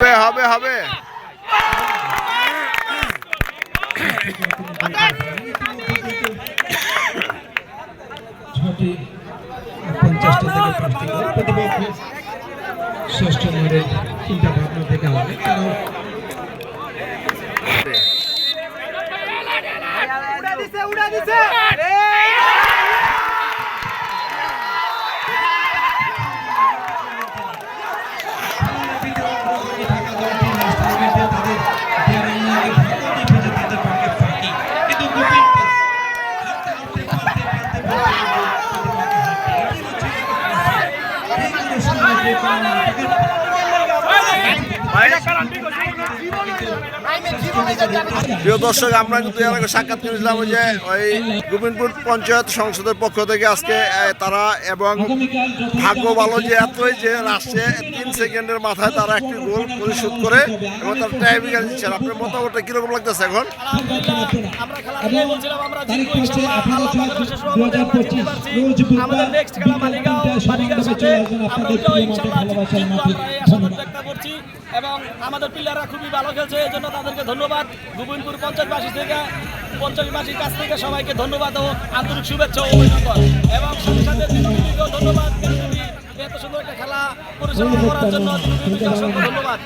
হবে হবে হবে। ছটি পঞ্চাশটা থেকে পাঁচটি প্রতিপক্ষ। ষষ্ঠ নম্বরের চিন্তা ভাবনা থেকে হবে কারণ থাকা প্রিয় দর্শক আমরা কিন্তু এর আগে সাক্ষাৎ করেছিলাম ওই যে ওই গোবিন্দপুর পঞ্চায়েত সংসদের পক্ষ থেকে আজকে তারা এবং ভাগ্য ভালো যে এতই যে লাস্টে তিন সেকেন্ডের মাথায় তারা একটি গোল পরিশোধ করে এবং তারা টাইব্রেকার দিচ্ছেন। আপনার মতামতটা কীরকম লাগতেছে এখন? আমরা আমরা সাথে ওইটাও জিতবো এই আশাবাদ ব্যক্ত করছি এবং আমাদের প্লেয়াররা খুবই ভালো খেলছে এই জন্য তাদেরকে ধন্যবাদ। গোবিন্দপুর পঞ্চায়েতবাসী থেকে পঞ্চায়েতবাসীর কাছ থেকে সবাইকে ধন্যবাদ ও আন্তরিক শুভেচ্ছা ও অভিনন্দন। এবং সাথে সাথে ধন্যবাদ এত সুন্দর একটা খেলা পরিচালনা করার জন্য ধন্যবাদ।